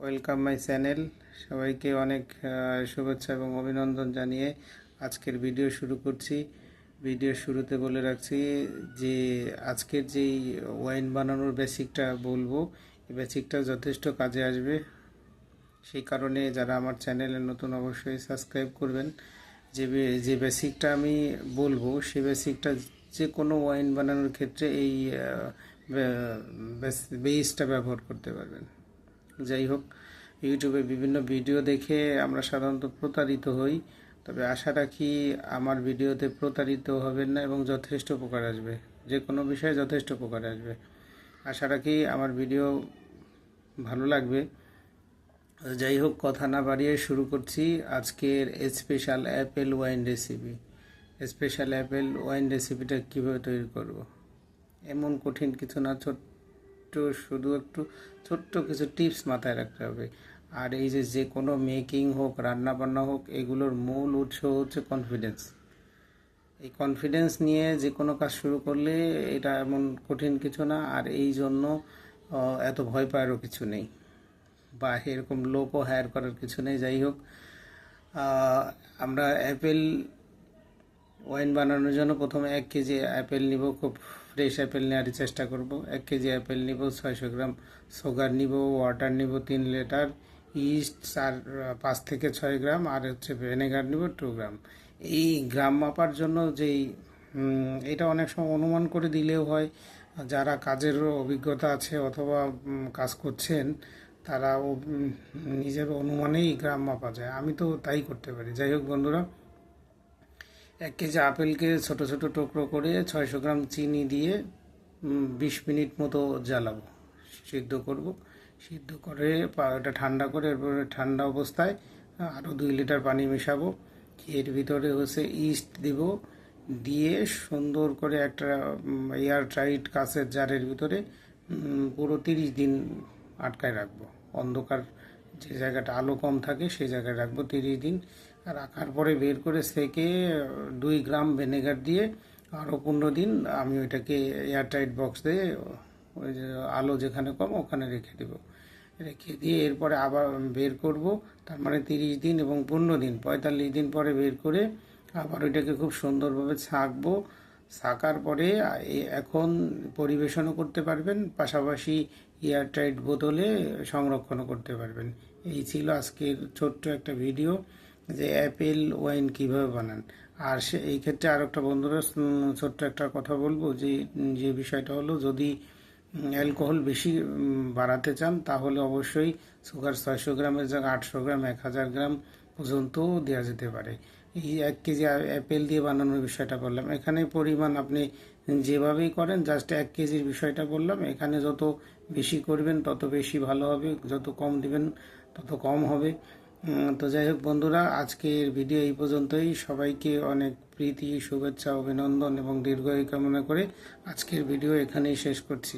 Welcome my channel সবাইকে অনেক শুভেচ্ছা এবং অভিনন্দন জানিয়ে আজকের ভিডিও শুরু করছি। ভিডিও শুরুতে বলে রাখছি যে, আজকের যেই ওয়াইন বানানোর বেসিকটা বলব, এই বেসিকটা যথেষ্ট কাজে আসবে। সেই কারণে যারা আমার চ্যানেলে নতুন অবশ্যই সাবস্ক্রাইব করবেন। যে যে বেসিকটা আমি বলব সে বেসিকটা যে কোনো ওয়াইন বানানোর ক্ষেত্রে এই বেসটা ব্যবহার করতে পারবেন। যাই হোক ইউটিউবে বিভিন্ন ভিডিও দেখে আমরা সাধারণত প্রতারিত হই। তবে আশা রাখি আমার ভিডিওতে প্রতারিত হবেন না এবং যথেষ্ট উপকার আসবে। যে কোনো বিষয়ে যথেষ্ট উপকার আসবে। আশা রাখি আমার ভিডিও ভালো লাগবে। যাই হোক, কথা না বাড়িয়ে শুরু করছি আজকের special apple wine recipe special apple wine রেসিপিটা কীভাবে তৈরি করব। এমন কঠিন কিছু না ছোট্ট শুধু একটু ছোট্ট কিছু টিপস মাথায় রাখতে হবে। আর এই যে যে কোনো মেকিং হোক, রান্না বান্না হোক, এগুলোর মূল উৎস হচ্ছে কনফিডেন্স এই কনফিডেন্স নিয়ে যে কোনো কাজ শুরু করলে এটা এমন কঠিন কিছু না, আর এই জন্য এত ভয় পাওয়ারও কিছু নেই। বা এরকম লোকও হায়ার করার কিছু নেই। যাই হোক আমরা অ্যাপেল ওয়াইন বানানোর জন্য প্রথমে এক কেজি অ্যাপেল নিব, খুব ফ্রেশ অ্যাপেল নেওয়ার চেষ্টা করব। এক কেজি অ্যাপেল নিব, ছয়শো গ্রাম সুগার নিব, ওয়াটার নিব তিন লিটার, ইস্ট চার, পাঁচ থেকে ছয় গ্রাম, আর হচ্ছে ভিনেগার নিব টু গ্রাম। এই গ্রাম মাপার জন্য যেই এটা অনেক সময় অনুমান করে দিলেও হয়, যারা কাজের অভিজ্ঞতা আছে অথবা কাজ করছেন তারা নিজের অনুমানেই গ্রাম মাপা যায়। আমি তো তাই করতে পারি। যাই হোক বন্ধুরা এক কেজি আপেলকে ছোট ছোট টুকরো করে ছয়শো গ্রাম চিনি দিয়ে বিশ মিনিট মতো জ্বালাবো, সিদ্ধ করব। সিদ্ধ করে পা- ওটা ঠান্ডা করে এরপরে ঠান্ডা অবস্থায় আরও দুই লিটার পানি মেশাবো। এর ভিতরে হচ্ছে ইস্ট দিব, দিয়ে সুন্দর করে একটা এয়ার টাইট কাঁচের জারের ভিতরে পুরো তিরিশ দিন আটকায় রাখব। অন্ধকার যে জায়গাটা আলো কম থাকে, সেই জায়গায় রাখব তিরিশ দিন। রাখার পরে বের করে সেকে দুই গ্রাম ভিনেগার দিয়ে আরও পনেরো দিন আমি ওইটাকে এয়ারটাইট বক্স দিয়ে ওই যে আলো যেখানে কম ওখানে রেখে দেবো। রেখে দিয়ে এরপরে আবার বের করব, তার মানে তিরিশ দিন এবং পনেরো দিন, পঁয়তাল্লিশ দিন পরে বের করে আবার ওইটাকে খুব সুন্দরভাবে ছাঁকবো। ছাকার পরে এখন পরিবেশনও করতে পারবেন, পাশাপাশি এয়ারটাইট বোতলে সংরক্ষণও করতে পারবেন। এই ছিল আজকের ছোট্ট একটা ভিডিও যে অ্যাপেল ওয়াইন কীভাবে বানান। আর সে, এই ক্ষেত্রে আর একটা বন্ধুরা ছোট্ট একটা কথা বলব যে যে বিষয়টা হলো যদি অ্যালকোহল বেশি বাড়াতে চান তাহলে অবশ্যই সুগার ছয়শো গ্রামের জায়গায় আটশো গ্রাম, এক হাজার গ্রাম পর্যন্ত দেওয়া যেতে পারে। এই এক কেজি অ্যাপেল দিয়ে বানানোর বিষয়টা বললাম। এখানে পরিমাণ আপনি যেভাবেই করেন জাস্ট এক কেজির বিষয়টা বললাম। এখানে যত বেশি করবেন, তত বেশি ভালো হবে। যত কম দিবেন, তত কম হবে। তো যাই হোক বন্ধুরা, আজকের ভিডিও এই পর্যন্তই। সবাইকে অনেক প্রীতি, শুভেচ্ছা, অভিনন্দন এবং দীর্ঘায়ু কামনা করে আজকের ভিডিও এখানেই শেষ করছি।